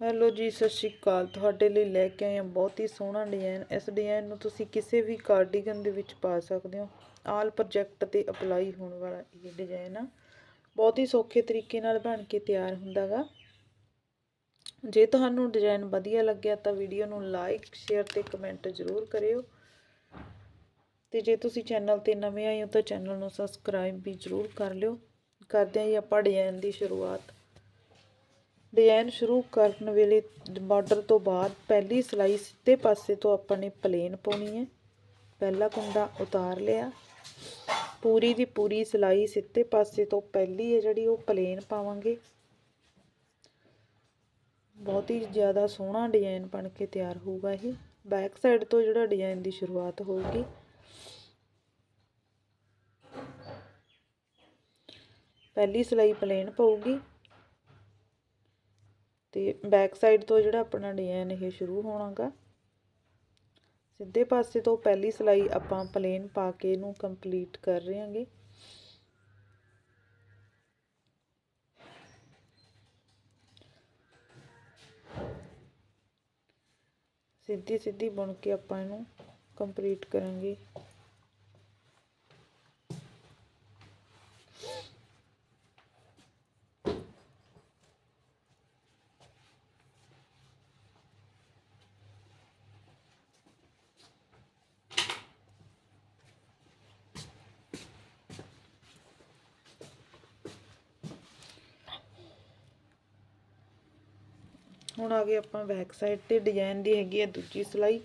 Hello ਜੀ, ਸਤਿ ਸ਼੍ਰੀ ਅਕਾਲ। ਤੁਹਾਡੇ ਲਈ ਲੈ ਕੇ ਆਏ ਹਾਂ ਬਹੁਤ ਹੀ ਸੋਹਣਾ ਡਿਜ਼ਾਈਨ ਇਸ ਡਿਜ਼ਾਈਨ ਨੂੰ ਤੁਸੀਂ ਕਿਸੇ ਵੀ ਕਾਰਡੀਗਨ ਦੇ ਵਿੱਚ ਪਾ ਸਕਦੇ ਹੋ। ਆਲ ਪ੍ਰੋਜੈਕਟ ਤੇ ਅਪਲਾਈ ਹੋਣ ਵਾਲਾ ਇਹ ਡਿਜ਼ਾਈਨ ਆ। ਬਹੁਤ ਹੀ ਸੌਖੇ ਤਰੀਕੇ ਨਾਲ ਬਣ ਕੇ ਤਿਆਰ ਹੁੰਦਾਗਾ ਜੇ ਤੁਹਾਨੂੰ ਡਿਜ਼ਾਈਨ ਵਧੀਆ ਲੱਗਿਆ ਤਾਂ ਵੀਡੀਓ ਨੂੰ ਲਾਈਕ ਸ਼ੇਅਰ ਤੇ ਕਮੈਂਟ ਜ਼ਰੂਰ ਕਰਿਓ। ਤੇ ਜੇ ਤੁਸੀਂ ਚੈਨਲ ਤੇ ਨਵੇਂ ਆਏ ਹੋ ਤਾਂ ਚੈਨਲ ਨੂੰ ਸਬਸਕ੍ਰਾਈਬ ਵੀ ਜ਼ਰੂਰ ਕਰ ਲਿਓ। ਕਰਦੇ ਹਾਂ ਜੀ ਆਪਾਂ ਡਿਜ਼ਾਈਨ ਦੀ ਸ਼ੁਰੂਆਤ। ਡਿਜ਼ਾਈਨ ਸ਼ੁਰੂ ਕਰਨ ਵੇਲੇ ਬਾਰਡਰ ਤੋਂ ਬਾਅਦ ਪਹਿਲੀ ਸਿਲਾਈ ਸਿੱਧੇ ਪਾਸੇ ਤੋਂ ਆਪਾਂ ਨੇ ਪਲੇਨ ਪਾਉਣੀ ਹੈ। ਪਹਿਲਾ ਕੁੰਡਾ ਉਤਾਰ ਲਿਆ। ਪੂਰੀ ਦੀ ਪੂਰੀ ਸਿਲਾਈ ਸਿੱਧੇ ਪਾਸੇ ਤੋਂ ਪਹਿਲੀ ਹੈ ਜਿਹੜੀ ਉਹ ਪਲੇਨ ਪਾਵਾਂਗੇ। ਬਹੁਤ ਹੀ ਜ਼ਿਆਦਾ ਸੋਹਣਾ ਡਿਜ਼ਾਈਨ ਬਣ ਕੇ ਤਿਆਰ ਹੋਊਗਾ ਇਹ। ਬੈਕ ਸਾਈਡ ਤੋਂ ਜਿਹੜਾ ਡਿਜ਼ਾਈਨ ਦੀ ਸ਼ੁਰੂਆਤ ਹੋਊਗੀ। ਪਹਿਲੀ ਸਿਲਾਈ ਪਲੇਨ ਪਾਊਗੀ। ਤੇ ਬੈਕ ਸਾਈਡ ਤੋਂ ਜਿਹੜਾ ਆਪਣਾ ਡਿਜ਼ਾਈਨ ਇਹ ਸ਼ੁਰੂ ਹੋਣਾਗਾ। ਸਿੱਧੇ ਪਾਸੇ ਤੋਂ ਪਹਿਲੀ ਸਲਾਈ ਆਪਾਂ ਪਲੇਨ ਪਾ ਕੇ ਇਹਨੂੰ ਕੰਪਲੀਟ ਕਰ ਰਹੇ ਹਾਂਗੇ। ਸਿੱਧੀ ਸਿੱਧੀ ਬੁਣ ਕੇ ਆਪਾਂ ਇਹਨੂੰ ਕੰਪਲੀਟ ਕਰਾਂਗੇ। ਹੁਣ ਆ ਗਏ ਆਪਾਂ ਬੈਕ ਸਾਈਡ ਤੇ ਡਿਜ਼ਾਈਨ ਦੀ ਹੈਗੀ ਹੈ ਦੂਜੀ ਸਲਾਈ।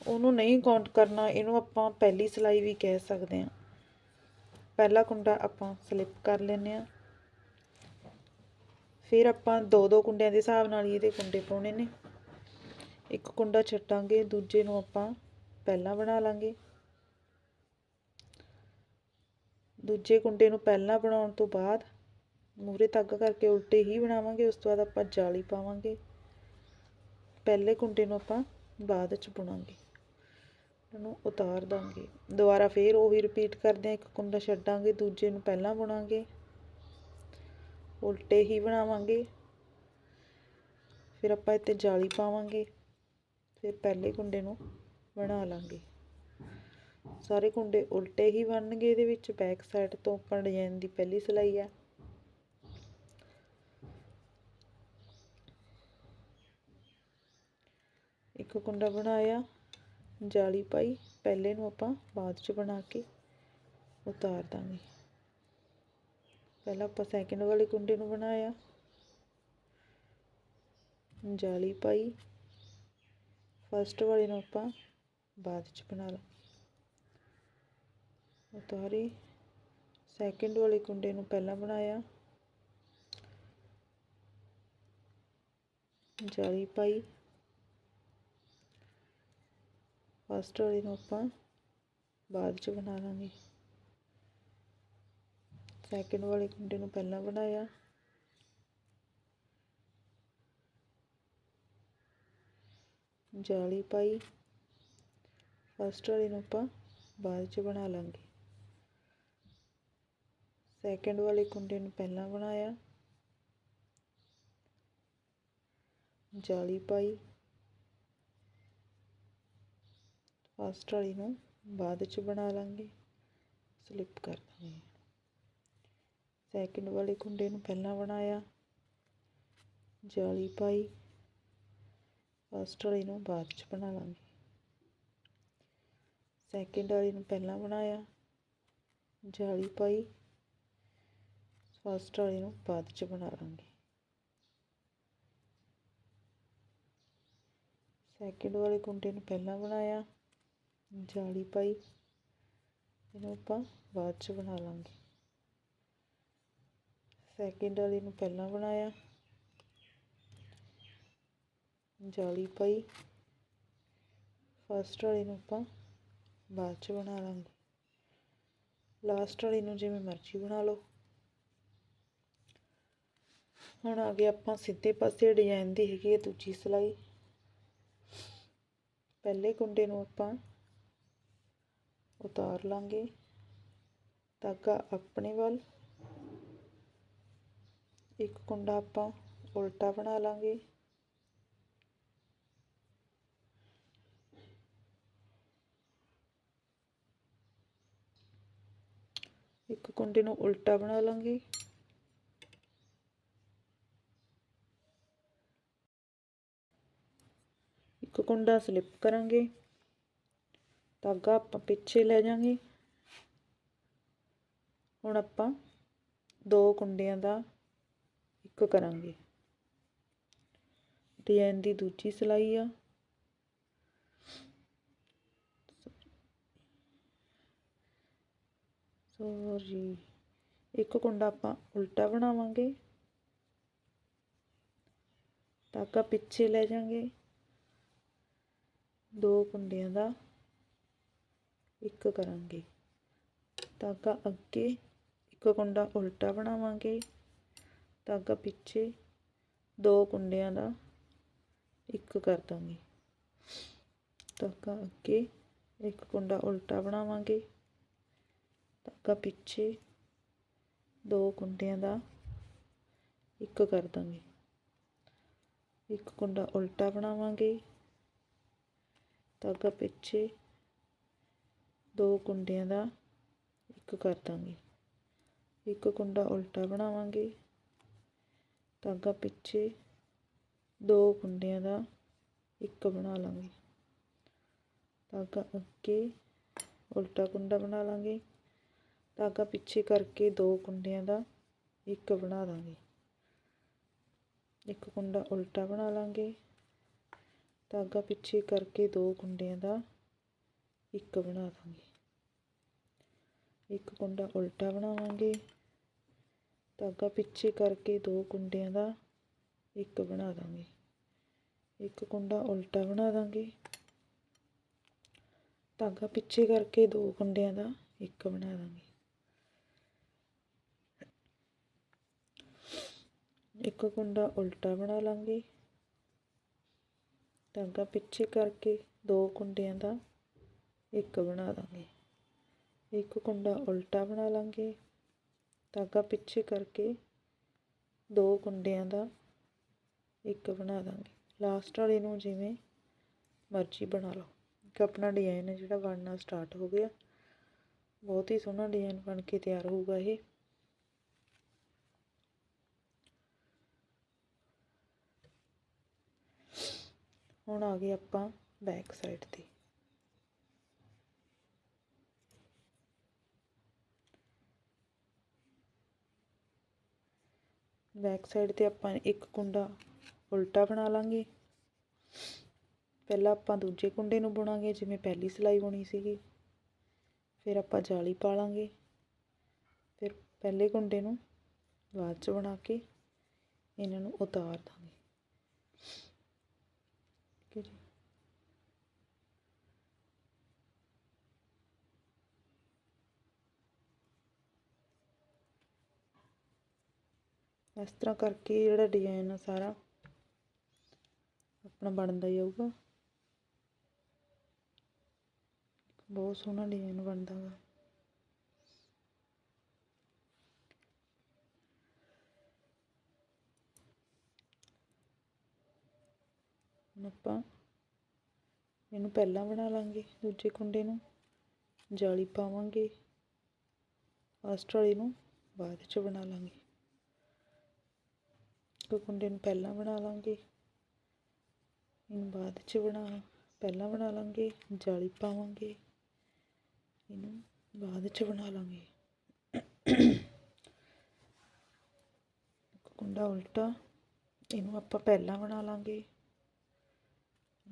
ਉਹਨੂੰ ਨਹੀਂ ਕਾਊਂਟ ਕਰਨਾ, ਇਹਨੂੰ ਆਪਾਂ ਪਹਿਲੀ ਸਲਾਈ ਵੀ ਕਹਿ ਸਕਦੇ ਹਾਂ। ਪਹਿਲਾ ਕੁੰਡਾ ਆਪਾਂ ਸਲਿਪ ਕਰ ਲੈਨੇ ਆ ਫਿਰ ਆਪਾਂ ਦੋ ਦੋ ਕੁੰਡਿਆਂ ਦੇ ਹਿਸਾਬ ਨਾਲ ਹੀ ਇਹਦੇ ਕੁੰਡੇ ਪਾਉਣੇ ਨੇ। ਇੱਕ ਕੁੰਡਾ ਛੱਡਾਂਗੇ, ਦੂਜੇ ਨੂੰ ਆਪਾਂ ਪਹਿਲਾਂ ਬਣਾ ਲਾਂਗੇ। ਦੂਜੇ ਕੁੰਡੇ ਨੂੰ ਪਹਿਲਾਂ ਬਣਾਉਣ ਤੋਂ ਬਾਅਦ ਮੂਰੇ ਤੱਕ ਕਰਕੇ ਉਲਟੇ ਹੀ ਬਣਾਵਾਂਗੇ, ਉਸ ਤੋਂ ਬਾਅਦ ਆਪਾਂ ਜਾਲੀ ਪਾਵਾਂਗੇ। ਪਹਿਲੇ ਕੁੰਡੇ ਨੂੰ ਆਪਾਂ ਬਾਅਦ ਚ ਬੁਣਾਂਗੇ। ਇਹਨੂੰ ਉਤਾਰ ਦਾਂਗੇ। ਦੁਬਾਰਾ ਫੇਰ ਉਹੀ ਰਿਪੀਟ ਕਰਦੇ ਆ ਇੱਕ ਕੁੰਡਾ ਛੱਡਾਂਗੇ, ਦੂਜੇ ਨੂੰ ਪਹਿਲਾਂ ਬੁਣਾਂਗੇ। ਉਲਟੇ ਹੀ ਬਣਾਵਾਂਗੇ। ਫਿਰ ਆਪਾਂ ਇੱਥੇ ਜਾਲੀ ਪਾਵਾਂਗੇ। ਫਿਰ ਪਹਿਲੇ ਕੁੰਡੇ ਨੂੰ ਬਣਾ ਲਾਂਗੇ। ਸਾਰੇ ਕੁੰਡੇ ਉਲਟੇ ਹੀ ਬਣਨਗੇ ਇਹਦੇ ਵਿੱਚ। ਬੈਕ ਸਾਈਡ ਤੋਂ ਆਪਾਂ ਡਿਜ਼ਾਈਨ ਦੀ ਪਹਿਲੀ ਸਿਲਾਈ ਆ ਇੱਕ ਕੁੰਡਾ ਬਣਾਇਆ, ਜਾਲੀ ਪਾਈ, ਪਹਿਲੇ ਨੂੰ ਆਪਾਂ ਬਾਅਦ ਚ ਬਣਾ ਕੇ ਉਤਾਰ ਦਾਂਗੇ। ਪਹਿਲਾਂ ਆਪਾਂ ਸੈਕਿੰਡ ਵਾਲੇ ਕੁੰਡੇ ਨੂੰ ਬਣਾਇਆ। ਜਾਲੀ ਪਾਈ ਫਸਟ ਵਾਲੇ ਨੂੰ ਆਪਾਂ ਬਾਅਦ ਚ ਬਣਾ ਲਾ। ਉਤਾਰੀ ਸੈਕਿੰਡ ਵਾਲੇ ਕੁੰਡੇ ਨੂੰ ਪਹਿਲਾਂ ਬਣਾਇਆ। ਜਾਲੀ ਪਾਈ ਫਸਟ ਵਾਲੀ ਨੂੰ ਆਪਾਂ ਬਾਅਦ ਚ ਬਣਾ ਲਾਂਗੇ। ਸੈਕਿੰਡ ਵਾਲੇ ਕੁੰਡੇ ਨੂੰ ਪਹਿਲਾਂ ਬਣਾਇਆ। ਜਾਲੀ ਪਾਈ। ਫਸਟ ਵਾਲੀ ਨੂੰ ਆਪਾਂ ਬਾਅਦ ਚ ਬਣਾ ਲਾਂਗੇ। ਸੈਕਿੰਡ ਵਾਲੇ ਕੁੰਡੇ ਨੂੰ ਪਹਿਲਾਂ ਬਣਾਇਆ। ਜਾਲੀ ਪਾਈ। ਫਸਟ ਵਾਲੀ ਨੂੰ ਬਾਅਦ ਚ ਬਣਾ ਲਾਂਗੇ। ਸਲਿੱਪ ਕਰ ਦਾਂਗੇ ਸੈਕਿੰਡ ਵਾਲੇ ਕੁੰਡੇ ਨੂੰ ਪਹਿਲਾਂ ਬਣਾਇਆ। ਜਾਲੀ ਪਾਈ। ਫਸਟ ਵਾਲੀ ਨੂੰ ਬਾਅਦ ਚ ਬਣਾ ਲਾਂਗੇ। ਸੈਕਿੰਡ ਵਾਲੀ ਨੂੰ ਪਹਿਲਾਂ ਬਣਾਇਆ। ਜਾਲੀ ਪਾਈ। ਫਸਟ ਵਾਲੀ ਨੂੰ ਬਾਅਦ ਚ ਬਣਾ ਲਾਂਗੇ। ਸੈਕਿੰਡ ਵਾਲੇ ਕੁੰਡੇ ਨੂੰ ਪਹਿਲਾਂ ਬਣਾਇਆ। ਜਾਲੀ ਪਾਈ। ਇਹਨੂੰ ਆਪਾਂ ਬਾਅਦ ਚ ਬਣਾ ਲਾਂਗੇ। ਸੈਕਿੰਡ ਵਾਲੀ ਨੂੰ ਪਹਿਲਾਂ ਬਣਾਇਆ। ਜਾਲੀ ਪਾਈ। ਫਸਟ ਵਾਲੀ ਨੂੰ ਆਪਾਂ ਬਾਅਦ ਚ ਬਣਾ ਲਾਂਗੇ। ਲਾਸਟ ਵਾਲੀ ਨੂੰ ਜਿਵੇਂ ਮਰਜ਼ੀ ਬਣਾ ਲਓ। ਹੁਣ ਆ ਗਏ ਆਪਾਂ ਸਿੱਧੇ ਪਾਸੇ ਡਿਜ਼ਾਈਨ ਦੀ ਹੈਗੀ ਹੈ ਦੂਜੀ ਸਲਾਈ। ਪਹਿਲੇ ਕੁੰਡੇ ਨੂੰ ਆਪਾਂ ਉਤਾਰ ਲਾਂਗੇ। ਧਾਗਾ ਆਪਣੇ ਵੱਲ। ਇੱਕ ਕੁੰਡਾ ਆਪਾਂ ਉਲਟਾ ਬਣਾ ਲਾਂਗੇ। ਇੱਕ ਕੁੰਡੇ ਨੂੰ ਉਲਟਾ ਬਣਾ ਲਾਂਗੇ। ਇੱਕ ਕੁੰਡਾ ਸਲਿੱਪ ਕਰਾਂਗੇ। ਧਾਗਾ ਆਪਾਂ ਪਿੱਛੇ ਲੈ ਜਾਾਂਗੇ ਹੁਣ ਆਪਾਂ ਦੋ ਕੁੰਡਿਆਂ ਦਾ ਇੱਕ ਕਰਾਂਗੇ। ਡਿਜ਼ਾਈਨ ਦੀ ਦੂਜੀ ਸਿਲਾਈ ਆ। ਸੋਰੀ ਇੱਕ ਕੁੰਡਾ ਆਪਾਂ ਉਲਟਾ ਬਣਾਵਾਂਗੇ। ਧਾਗਾ ਪਿੱਛੇ ਲੈ ਜਾਾਂਗੇ ਦੋ ਕੁੰਡਿਆਂ ਦਾ ਇੱਕ ਕਰਾਂਗੇ। ਧਾਗਾ ਅੱਗੇ ਇੱਕ ਕੁੰਡਾ ਉਲਟਾ ਬਣਾਵਾਂਗੇ। ਧਾਗਾ ਪਿੱਛੇ ਦੋ ਕੁੰਡਿਆਂ ਦਾ ਇੱਕ ਕਰ ਦਾਂਗੇ। ਧਾਗਾ ਅੱਗੇ ਇੱਕ ਕੁੰਡਾ ਉਲਟਾ ਬਣਾਵਾਂਗੇ। ਧਾਗਾ ਪਿੱਛੇ ਦੋ ਕੁੰਡਿਆਂ ਦਾ ਇੱਕ ਕਰ ਦਾਂਗੇ। ਇੱਕ ਕੁੰਡਾ ਉਲਟਾ ਬਣਾਵਾਂਗੇ। ਧਾਗਾ ਪਿੱਛੇ ਦੋ ਕੁੰਡਿਆਂ ਦਾ ਇੱਕ ਕਰ ਦਾਂਗੇ। ਇੱਕ ਕੁੰਡਾ ਉਲਟਾ ਬਣਾਵਾਂਗੇ। ਧਾਗਾ ਪਿੱਛੇ ਦੋ ਕੁੰਡਿਆਂ ਦਾ ਇੱਕ ਬਣਾ ਲਾਂਗੇ। ਧਾਗਾ ਅੱਗੇ ਉਲਟਾ ਕੁੰਡਾ ਬਣਾ ਲਾਂਗੇ। ਧਾਗਾ ਪਿੱਛੇ ਕਰਕੇ ਦੋ ਕੁੰਡਿਆਂ ਦਾ ਇੱਕ ਬਣਾ ਦਾਂਗੇ। ਇੱਕ ਕੁੰਡਾ ਉਲਟਾ ਬਣਾ ਲਾਂਗੇ। ਧਾਗਾ ਪਿੱਛੇ ਕਰਕੇ ਦੋ ਕੁੰਡਿਆਂ ਦਾ ਇੱਕ ਬਣਾ ਦਾਂਗੇ। ਇੱਕ ਕੁੰਡਾ ਉਲਟਾ ਬਣਾਵਾਂਗੇ। ਧਾਗਾ ਪਿੱਛੇ ਕਰਕੇ ਦੋ ਕੁੰਡਿਆਂ ਦਾ ਇੱਕ ਬਣਾ ਦਾਂਗੇ। ਇੱਕ ਕੁੰਡਾ ਉਲਟਾ ਬਣਾ ਦਾਂਗੇ। ਧਾਗਾ ਪਿੱਛੇ ਕਰਕੇ ਦੋ ਕੁੰਡਿਆਂ ਦਾ ਇੱਕ ਬਣਾ ਦਾਂਗੇ। ਇੱਕ ਕੁੰਡਾ ਉਲਟਾ ਬਣਾ ਲਾਂਗੇ। ਧਾਗਾ ਪਿੱਛੇ ਕਰਕੇ ਦੋ ਕੁੰਡਿਆਂ ਦਾ ਇੱਕ ਬਣਾ ਦਾਂਗੇ ਇੱਕ ਕੁੰਡਾ ਉਲਟਾ ਬਣਾ ਲਾਂਗੇ। ਧਾਗਾ ਪਿੱਛੇ ਕਰਕੇ ਦੋ ਕੁੰਡਿਆਂ ਦਾ ਇੱਕ ਬਣਾ ਦਾਂਗੇ ਲਾਸਟ ਵਾਲੇ ਨੂੰ ਜਿਵੇਂ ਮਰਜ਼ੀ ਬਣਾ ਲਓ। ਇੱਕ ਆਪਣਾ ਡਿਜ਼ਾਈਨ ਹੈ ਜਿਹੜਾ ਬਣਨਾ ਸਟਾਰਟ ਹੋ ਗਿਆ। ਬਹੁਤ ਹੀ ਸੋਹਣਾ ਡਿਜ਼ਾਈਨ ਬਣ ਕੇ ਤਿਆਰ ਹੋਊਗਾ ਇਹ। ਹੁਣ ਆ ਗਏ ਆਪਾਂ ਬੈਕ ਸਾਈਡ ਤੇ। ਬੈਕ ਸਾਈਡ ਤੇ ਆਪਾਂ ਇੱਕ ਕੁੰਡਾ ਉਲਟਾ ਬਣਾ ਲਾਂਗੇ। ਪਹਿਲਾਂ ਆਪਾਂ ਦੂਜੇ ਕੁੰਡੇ ਨੂੰ ਬੁਣਾਂਗੇ, ਜਿਵੇਂ ਪਹਿਲੀ ਸਿਲਾਈ ਬੁਣੀ ਸੀਗੀ। ਫਿਰ ਆਪਾਂ ਜਾਲੀ ਪਾ ਲਾਂਗੇ। ਫਿਰ ਪਹਿਲੇ ਕੁੰਡੇ ਨੂੰ ਬਾਅਦ ਚ ਬਣਾ ਕੇ ਇਹਨਾਂ ਨੂੰ ਉਤਾਰ ਦਾਂਗੇ। ਇਸ ਤਰ੍ਹਾਂ ਕਰਕੇ ਜਿਹੜਾ ਡਿਜ਼ਾਈਨ ਆ ਸਾਰਾ ਆਪਣਾ ਬਣਦਾ ਜਾਊਗਾ ਬਹੁਤ ਸੋਹਣਾ ਡਿਜ਼ਾਈਨ ਬਣਦਾ ਵਾ ਹੁਣ ਆਪਾਂ ਇਹਨੂੰ ਪਹਿਲਾਂ ਬਣਾ ਲਾਂਗੇ ਦੂਜੇ ਕੁੰਡੇ ਨੂੰ। ਜਾਲੀ ਪਾਵਾਂਗੇ। ਫਸਟ ਵਾਲੀ ਨੂੰ ਬਾਅਦ ਚ ਬਣਾ ਲਾਂਗੇ। ਇੱਕ ਕੁੰਡੇ ਨੂੰ ਪਹਿਲਾਂ ਬਣਾ ਲਵਾਂਗੇ ਇਹਨੂੰ ਬਾਅਦ ਚ ਬਣਾ, ਪਹਿਲਾਂ ਬਣਾ ਲਵਾਂਗੇ ਜਾਲੀ ਪਾਵਾਂਗੇ। ਇਹਨੂੰ ਬਾਅਦ ਚ ਬਣਾ ਲਾਂਗੇ। ਇੱਕ ਕੁੰਡਾ ਉਲਟਾ, ਇਹਨੂੰ ਆਪਾਂ ਪਹਿਲਾਂ ਬਣਾ ਲਾਂਗੇ।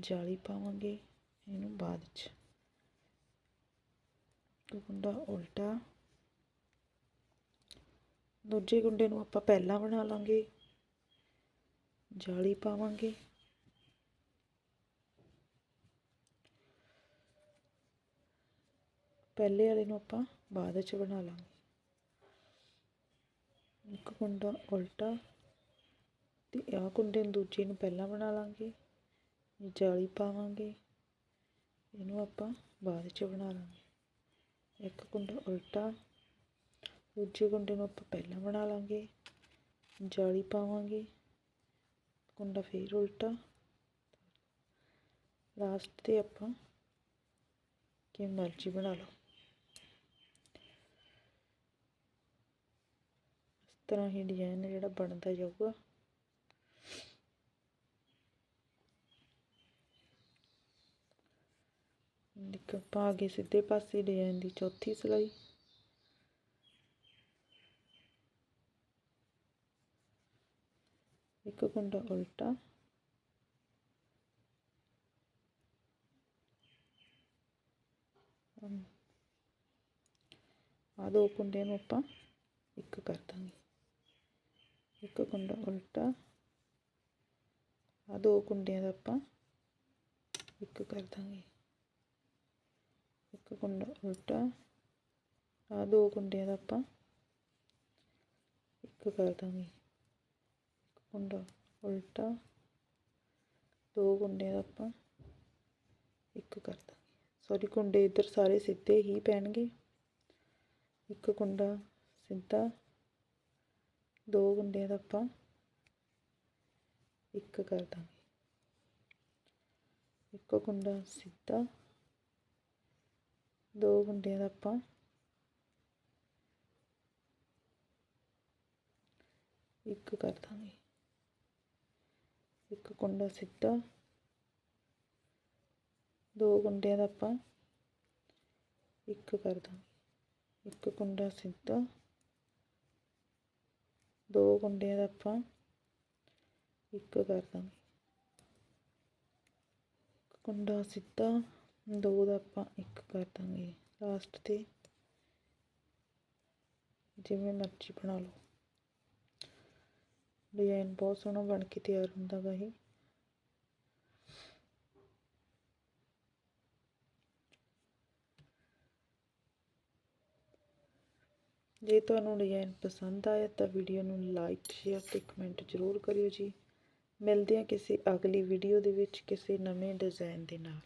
ਜਾਲੀ ਪਾਵਾਂਗੇ, ਇਹਨੂੰ ਬਾਅਦ ਚ। ਇੱਕ ਕੁੰਡਾ ਉਲਟਾ। ਦੂਜੇ ਗੁੰਡੇ ਨੂੰ ਆਪਾਂ ਪਹਿਲਾਂ ਬਣਾ ਲਾਂਗੇ। ਜਾਲੀ ਪਾਵਾਂਗੇ। ਪਹਿਲੇ ਵਾਲੇ ਨੂੰ ਆਪਾਂ ਬਾਅਦ ਚ ਬਣਾ ਲਾਂਗੇ। ਇੱਕ ਕੁੰਡਾ ਉਲਟਾ ਤੇ ਆਹ ਕੁੰਡੇ ਨੂੰ ਦੂਜੇ ਨੂੰ ਪਹਿਲਾਂ ਬਣਾ ਲਾਂਗੇ। ਜਾਲੀ ਪਾਵਾਂਗੇ। ਇਹਨੂੰ ਆਪਾਂ ਬਾਅਦ ਚ ਬਣਾ ਲਾਂਗੇ। ਇੱਕ ਕੁੰਡਾ ਉਲਟਾ, ਦੂਜੇ ਕੁੰਡੇ ਨੂੰ ਆਪਾਂ ਪਹਿਲਾਂ ਬਣਾ ਲਾਂਗੇ। ਜਾਲੀ ਪਾਵਾਂਗੇ। ਕੁੰਡਾ ਫੇਰ ਉਲਟਾ। ਲਾਸਟ ਤੇ ਆਪਾਂ ਕਿ ਮਰਜ਼ੀ ਬਣਾ ਲਓ। ਇਸ ਤਰ੍ਹਾਂ ਹੀ ਡਿਜ਼ਾਈਨ ਜਿਹੜਾ ਬਣਦਾ ਜਾਊਗਾ। ਇੱਕ ਆ ਕੇ ਸਿੱਧੇ ਪਾਸੇ ਡਿਜ਼ਾਈਨ ਦੀ ਚੌਥੀ ਸਿਲਾਈ। ਇੱਕ ਕੁੰਡਾ ਉਲਟਾ ਆ ਦੋ ਕੁੰਡਿਆਂ ਨੂੰ ਆਪਾਂ ਇੱਕ ਕਰ ਦਾਂਗੇ ਇੱਕ ਕੁੰਡਾ ਉਲਟਾ ਆ ਦੋ ਕੁੰਡਿਆਂ ਦਾ ਆਪਾਂ ਇੱਕ ਕਰ ਦਾਂਗੇ ਇੱਕ ਕੁੰਡਾ ਉਲਟਾ ਆ ਦੋ ਕੁੰਡਿਆਂ ਦਾ ਆਪਾਂ ਇੱਕ ਕਰ ਦਾਂਗੇ ਇੱਕ ਕੁੰਡਾ ਉਲਟਾ ਦੋ ਕੁੰਡਿਆਂ ਦਾ ਆਪਾਂ ਇੱਕ ਕਰ ਦਾਂਗੇ। ਸੌਰੀ ਕੁੰਡੇ ਇੱਧਰ ਸਾਰੇ ਸਿੱਧੇ ਹੀ ਪੈਣਗੇ। ਇੱਕ ਕੁੰਡਾ ਸਿੱਧਾ, ਦੋ ਕੁੰਡਿਆਂ ਦਾ ਆਪਾਂ ਇੱਕ ਕਰ ਦਾਂਗੇ। ਇੱਕ ਕੁੰਡਾ ਸਿੱਧਾ, ਦੋ ਕੁੰਡਿਆਂ ਦਾ ਆਪਾਂ ਇੱਕ ਕਰ ਦਾਂਗੇ। ਇੱਕ ਕੁੰਡਾ ਸਿੱਧਾ ਦੋ ਕੁੰਡਿਆਂ ਦਾ ਆਪਾਂ ਇੱਕ ਕਰ ਦਾਂਗੇ ਇੱਕ ਕੁੰਡਾ ਸਿੱਧਾ ਦੋ ਕੁੰਡਿਆਂ ਦਾ ਆਪਾਂ ਇੱਕ ਕਰ ਦਾਂਗੇ ਇੱਕ ਕੁੰਡਾ ਸਿੱਧਾ ਦੋ ਦਾ ਆਪਾਂ ਇੱਕ ਕਰ ਦਾਂਗੇ ਲਾਸਟ ਤੇ ਜਿਵੇਂ ਮਰਜ਼ੀ ਬਣਾ ਲਓ ਡਿਜ਼ਾਈਨ ਬਹੁਤ ਸੋਹਣਾ ਬਣ ਕੇ ਤਿਆਰ ਹੁੰਦਾ ਗਾ ਇਹ। ਜੇ ਤੁਹਾਨੂੰ ਡਿਜ਼ਾਈਨ ਪਸੰਦ ਆਇਆ ਤਾਂ ਵੀਡੀਓ ਨੂੰ ਲਾਈਕ, ਸ਼ੇਅਰ ਤੇ ਕਮੈਂਟ ਜ਼ਰੂਰ ਕਰਿਓ ਜੀ। ਮਿਲਦੇ ਹਾਂ ਕਿਸੇ ਅਗਲੀ ਵੀਡੀਓ ਦੇ ਵਿੱਚ ਕਿਸੇ ਨਵੇਂ ਡਿਜ਼ਾਈਨ ਦੇ ਨਾਲ।